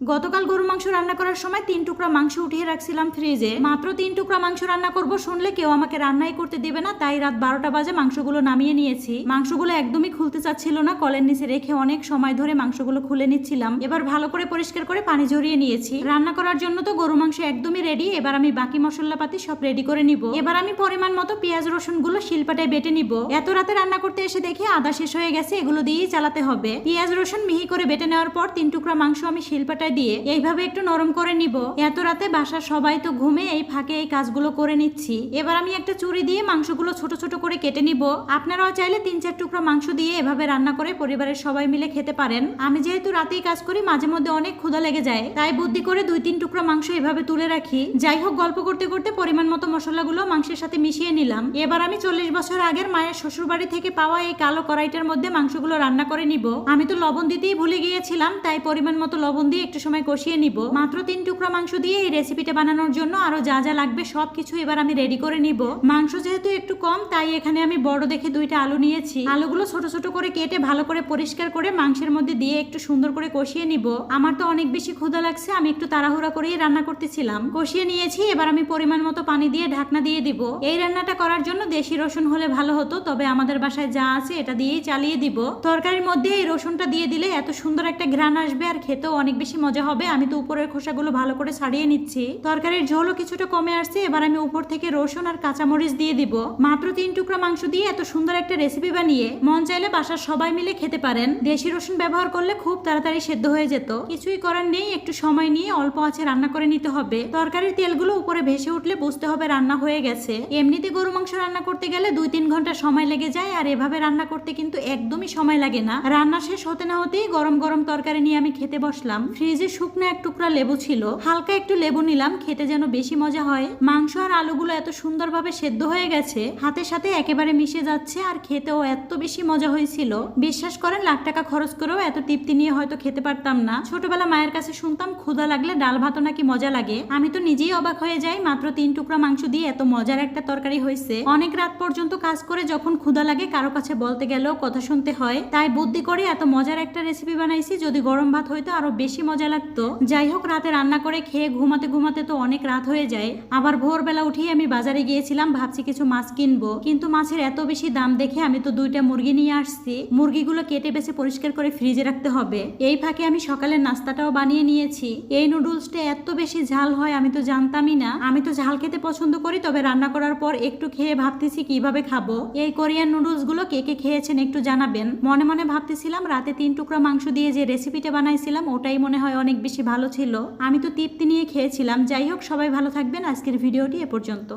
গতকাল গরু মাংস রান্না করার সময় তিন টুকরা মাংস উঠিয়ে রাখছিলাম ফ্রিজে। মাত্র তিন টুকরা মাংস রান্না করব শুনলে কেউ আমাকে রান্নাই করতে দিবে না, তাই রাত বারোটা বাজে মাংসগুলো নামিয়ে নিয়েছি। মাংসগুলো একদমই খুলতে চাচ্ছিল না, কলের নিচে রেখে অনেক সময় ধরে মাংসগুলো খুলে নিচ্ছিলাম। এবার ভালো করে পরিষ্কার করে পানি ঝরিয়ে নিয়েছি। রান্না করার জন্য তো গরু মাংস একদমই রেডি এবার আমি বাকি মশলাপাতি সব রেডি করে নিব। এবার আমি পরিমাণ মতো পেঁয়াজ রসুনগুলো শিলপাটায় বেটে নিব। এত রাতে রান্না করতে এসে দেখি আদা শেষ হয়ে গেছে, এগুলো দিয়েই চালাতে হবে। পেঁয়াজ রসুন মিহি করে বেটে নেওয়ার পর তিন টুকরা মাংস আমি শিলপাটায় দিয়ে, এইভাবে একটু নরম করে নিব। এত রাতে বাসার সবাই তো ঘুমে এই ফাঁকে এই কাজগুলো করে নিচ্ছি। এবার আমি একটা চুরি দিয়ে মাংসগুলো ছোট ছোট করে কেটে নিব। আপনারাও চাইলে তিন চার টুকরা মাংস দিয়ে এভাবে রান্না করে পরিবারের সবাই মিলে খেতে পারেন। আমি যেহেতু রাতেই কাজ করি, মাঝে মধ্যে অনেক ক্ষুধা লেগে যায়। তাই বুদ্ধি করে দুই তিন টুকরা মাংস এভাবে তুলে রাখি। যাই হোক, গল্প করতে করতে পরিমাণ মতো মশলাগুলো মাংসের সাথে মিশিয়ে নিলাম। এবার আমি চল্লিশ বছর আগের মায়ের শ্বশুর বাড়ি থেকে পাওয়া এই কালো কড়াইটার মধ্যে মাংসগুলো রান্না করে নিব। আমি তো লবণ দিতেই ভুলে গিয়েছিলাম, তাই পরিমাণ মতো লবণ দিয়ে একটু সময় কষিয়ে নিব। মাত্র তিন টুকরা মাংস দিয়ে এই রেসিপিটা বানানোর জন্য আরও যা যা লাগবে সব কিছু এবার আমি রেডি করে নিব। মাংস যেহেতু একটু কম, তাই এখানে আমি বড় দেখে দুইটা আলু নিয়েছি। আলুগুলো ছোট ছোট করে কেটে ভালো করে পরিষ্কার করে মাংসের মধ্যে দিয়ে একটু সুন্দর করে কষিয়ে নিব। আমার তো অনেক বেশি ক্ষুধা লাগছে, আমি একটু তাড়াহুড়া করেই রান্না করতেছিলাম। কষিয়ে নিয়েছি, এবার আমি পরিমাণ মতো পানি দিয়ে ঢাকনা দিয়ে দিব। এই রান্নাটা করার জন্য দেশি রসুন হলে ভালো হতো, তবে আমাদের বাসায় যা আছে এটা দিয়েই চালিয়ে দিব। তরকারির মধ্যে এই রসুনটা দিয়ে দিলে এত সুন্দর একটা ঘ্রাণ আসবে আর খেতেও অনেক বেশি মজা হবে, আমি তো উপরের খোসাগুলো ভালো করে ছাড়িয়ে নিচ্ছি। তরকারির ঝোলও কিছুটা কমে আসছে, এবার আমি উপর থেকে রসুন আর কাঁচামরিচ দিয়ে দিব। মাত্র তিন টুকরা মাংস দিয়ে এত সুন্দর একটা রেসিপি বানিয়ে মন চাইলে বাসার সবাই মিলে খেতে পারেন। দেশি রসুন ব্যবহার করলে খুব তাড়াতাড়ি সেদ্ধ হয়ে যেত। কিছুই করার নেই, একটু সময় নিয়ে অল্প আছে রান্না করে নিতে হবে। তরকারির তেলগুলো উপরে ভেসে উঠলে বুঝতে হবে রান্না হয়ে গেছে। এমনিতে গরু মাংস রান্না করতে গেলে দুই তিন ঘণ্টা সময় লেগে যায়, আর এভাবে রান্না করতে কিন্তু একদমই সময় লাগে না। রান্না শেষ হতে না হতেই গরম গরম তরকারি নিয়ে আমি খেতে বসলাম। ফ্রিজে শুকনো এক টুকরা লেবু ছিল, হালকা একটু লেবু নিলাম, খেতে যেন বেশি মজা হয়। মাংস আর আলুগুলো এত সুন্দরভাবে সেদ্ধ হয়ে গেছে, হাতের সাথে একেবারে মিশে যাচ্ছে আর খেতেও এত বেশি মজা হয়েছিল। বিশ্বাস করেন, লাখ টাকা খরচ করেও এত তৃপ্তি নিয়ে হয়তো খেতে পারতাম না। ছোটবেলা মায়ের কাছে শুনতাম, ক্ষুধা লাগলে ডাল ভাতও নাকি মজা লাগে। আমি তো নিজেই অবাক হয়ে যাই, মাত্র তিন টুকরা মাংস দিয়ে এত মজার একটা তরকারি হয়েছে। অনেক রাত পর্যন্ত কাজ করে যখন ক্ষুধা লাগে, কারও কাছে বলতে গেলেও কথা শুনতে হয়। তাই বুদ্ধি করে এত মজার একটা রেসিপি বানাইছি, যদি গরম ভাত হয়তো আরও বেশি মজা লাগতো। যাই হোক, রাতে রান্না করে খেয়ে ঘুমাতে ঘুমাতে তো অনেক রাত হয়ে যায়। আবার ভোরবেলা উঠেই আমি বাজারে গিয়েছিলাম, ভাবছি কিছু মাছ কিনবো। কিন্তু মাছের এত বেশি দাম দেখে আমি তো দুইটা মুরগি নিয়ে আসছি। মুরগিগুলো কেটে বেছে পরিষ্কার করে ফ্রিজে রাখতে হবে। এই ফাঁকে আমি সকালের নাস্তাটাও বানিয়ে নিয়েছি। এই নুডলসটা এত বেশি ঝাল হয় আমি তো জানতামই না। আমি তো ঝাল খেতে পছন্দ করি, তবে রান্না করার পর একটু খেয়ে ভাবতেছি কীভাবে খাব। এই কোরিয়ান নুডলসগুলো কে কে খেয়েছেন একটু জানাবেন। মনে মনে ভাবতেছিলাম, রাতে তিন টুকরা মাংস দিয়ে যে রেসিপিটা বানাইছিলাম, ওটাই মনে হয় অনেক বেশি ভালো ছিল। আমি তো তৃপ্তি নিয়ে খেয়েছিলাম। যাই হোক, সবাই ভালো থাকবেন। আজকের ভিডিওটি এ পর্যন্ত।